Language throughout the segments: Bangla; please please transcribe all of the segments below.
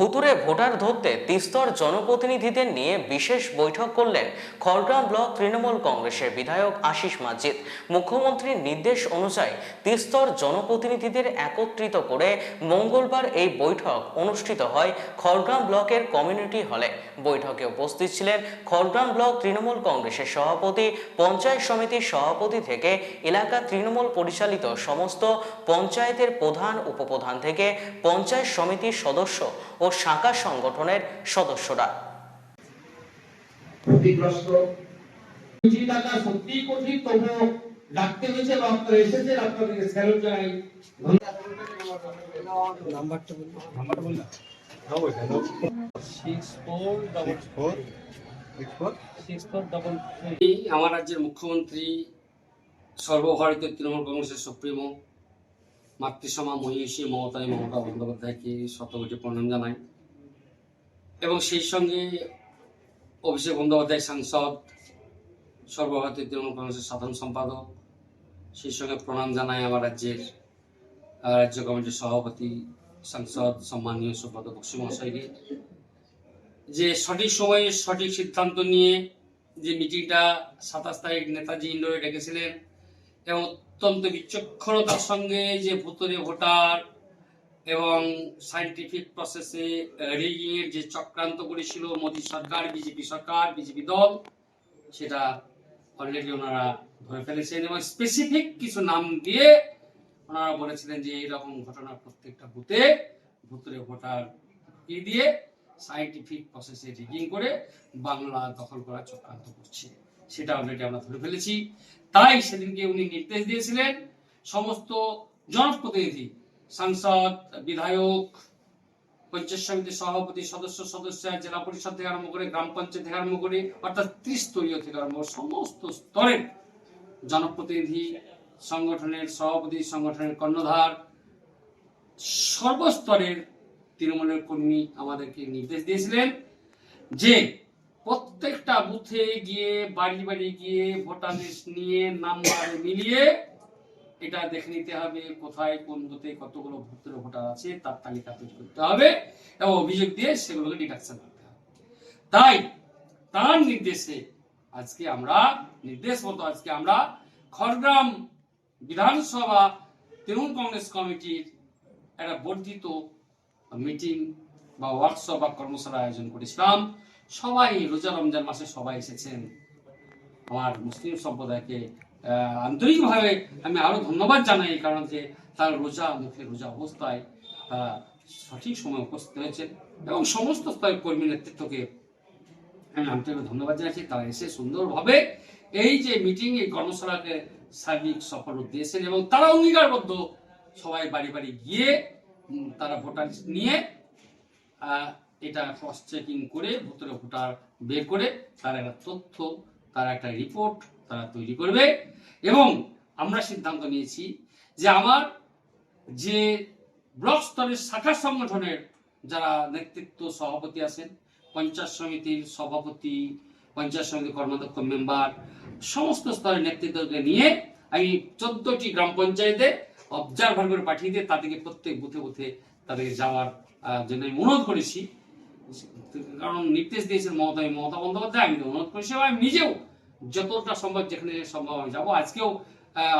ভুতুরে ভোটার ধরতে তিস্তর জনপ্রতিনিধিদের নিয়ে বিশেষ বৈঠক করলেন খড়গ্রাম ব্লক তৃণমূল কংগ্রেসের বিধায়ক আশিস মাজিদ। মুখ্যমন্ত্রীর নির্দেশ অনুযায়ী তিস্তর জনপ্রতিনিধিদের একত্রিত করে মঙ্গলবার এই বৈঠক অনুষ্ঠিত হয় খড়গ্রাম ব্লকের কমিউনিটি হলে। বৈঠকে উপস্থিত ছিলেন খড়গ্রাম ব্লক তৃণমূল কংগ্রেসের সভাপতি, পঞ্চায়েত সমিতির সভাপতি থেকে এলাকা তৃণমূল পরিচালিত সমস্ত পঞ্চায়েতের প্রধান, উপপ্রধান থেকে পঞ্চায়েত সমিতির সদস্য ও শাখা সংগঠনের সদস্যরা। ক্ষতিগ্রস্ত। সত্যি কঠিন তবুও ডাকতে হয়েছে বা আপনারা এসেছেন আপনাদেরকে স্যালুট জানাই। আমি আমার রাজ্যের মুখ্যমন্ত্রী সর্বভারতীয় তৃণমূল কংগ্রেসের সুপ্রিমো মাতৃসমা মহিষী মমতাই মমতা বন্দ্যোপাধ্যায়কে শতকোটি প্রণাম জানাই। এবং সেই সঙ্গে অভিষেক বন্দ্যোপাধ্যায় সাংসদ, সর্বভারতীয় তৃণমূল কংগ্রেসের সাধারণ সম্পাদক, সেই সঙ্গে প্রণাম জানাই আমার রাজ্যের রাজ্য কমিটির সভাপতি, সাংসদ, সম্মানীয় সুব্রত বক্সি মহাশয়কে যে সঠিক সময়ে সঠিক সিদ্ধান্ত নিয়ে যে মিটিংটা সাতাশ তারিখ নেতাজি ইন্ডোরে ডেকেছিলেন এবং অত্যন্ত বিচক্ষণতার সঙ্গে যে ভুতুরে ভোটার এবং সাইন্টিফিক প্রসেসে রিগিং এর যে চক্রান্ত করেছিল মোদী সরকার, বিজেপি সরকার, বিজেপি দল, সেটা অলরেডি ওনারা ধরে ফেলেছেন এবং স্পেসিফিক কিছু নাম দিয়ে ওনারা বলেছিলেন যে এইরকম ঘটনা প্রত্যেকটা বুথে ভুতুরে ভোটার কি দিয়ে সাইন্টিফিক প্রসেসে রিগিং করে বাংলা দখল করার চক্রান্ত করছে। সেটা অলরেডি আমরা ধরে ফেলেছি। তাই সেদিনকে উনি নির্দেশ দিয়েছিলেন, সমস্ত জনপ্রতিনিধি, সাংসদ, বিধায়ক, পঞ্চায়েত সমিতির সভাপতি, সদস্য সদস্য, জেলা পরিষদ থেকে আরম্ভ করে গ্রাম পঞ্চায়েত থেকে আরম্ভ করে অর্থাৎ ত্রিস্তরীয় থেকে আরম্ভ করে সমস্ত স্তরের জনপ্রতিনিধি, সংগঠনের সভাপতি, সংগঠনের কর্ণধার, সর্বস্তরের তৃণমূলের কর্মী আমাদেরকে নির্দেশ দিয়েছিলেন যে প্রত্যেকটা বুথে গিয়ে, বাড়ি বাড়ি গিয়ে ভোটার লিস্ট নিয়ে, নাম্বার মিলিয়ে এটা দেখে নিতে হবে কোথায়, কোন বুথে কতগুলো ভোটের ভোটার আছে, তার তালিকা তৈরি করতে হবে এবং অভিযোগ দিয়ে সেগুলোকে ডিডাকশন করতে হবে। তাই তার নির্দেশে আজকে আমরা, নির্দেশ মতো আজকে আমরা খড়গ্রাম বিধানসভা তৃণমূল কংগ্রেস কমিটির একটা বর্ধিত মিটিং বা ওয়ার্কশপ বা কর্মশালা আয়োজন করেছিলাম। সবাই রোজা রমজান মাসে সবাই এসেছেন। আমার মুসলিম সম্প্রদায়কে আন্তরিকভাবে আমি আরও ধন্যবাদ জানাই, কারণ যে তার রোজা মুখে রোজা অবস্থায় তারা সঠিক সময় উপস্থিত হয়েছেন এবং সমস্ত স্তরের কর্মী নেতৃত্বকে আমি আন্তরিক ধন্যবাদ জানাচ্ছি। তারা এসে সুন্দরভাবে এই যে মিটিং এই কর্মশালাকে সার্বিক সফল দিয়েছেন এবং তারা অঙ্গীকারবদ্ধ সবাই বাড়ি বাড়ি গিয়ে তারা ভোটার নিয়ে এটা ক্রস চেকিং করে ভোটার ভোটার বের করে তার একটা তথ্য, তার একটা রিপোর্ট তারা তৈরি করবে। এবং আমরা সিদ্ধান্ত নিয়েছি যে আমার যে ব্লক স্তরের শাখা সংগঠনের যারা নেতৃত্ব সভাপতি আছেন, পঞ্চায়েত সমিতির সভাপতি, পঞ্চায়েত সমিতির কর্মাধ্যক্ষ মেম্বার সমস্ত স্তরের নেতৃত্বকে নিয়ে আমি চোদ্দটি গ্রাম পঞ্চায়েতে অবজারভার করে পাঠিয়ে দিয়ে তাদেরকে প্রত্যেক বুথে বুথে তাদেরকে যাওয়ার জন্য আমি অনুরোধ করেছি। কারণ নির্দেশ দিয়েছেন মমতা মমতা বন্দ্যোপাধ্যায়, আমি অনুরোধ করেছি আমি নিজেও যতটা সম্ভব যেখানে সম্ভব আমি যাব। আজকেও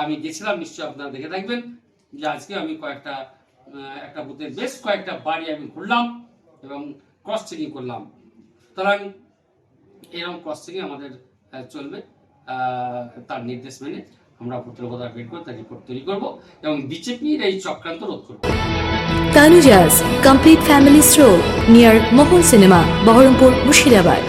আমি গেছিলাম, নিশ্চয়ই আপনারা দেখে থাকবেন যে আজকে আমি কয়েকটা একটা বুথের বেশ কয়েকটা বাড়ি আমি ঘুরলাম এবং ক্রস চেকিং করলাম। সুতরাং এরকম ক্রস চেকিং আমাদের চলবে তার নির্দেশ মেনে। আমরা প্রতিরোধতা বের করে তার রিপোর্ট তৈরি করব এবং বিজেপির এই চক্রান্ত রোধ করব। Tanuja's complete family store near Mohan cinema Baharampur Murshidabad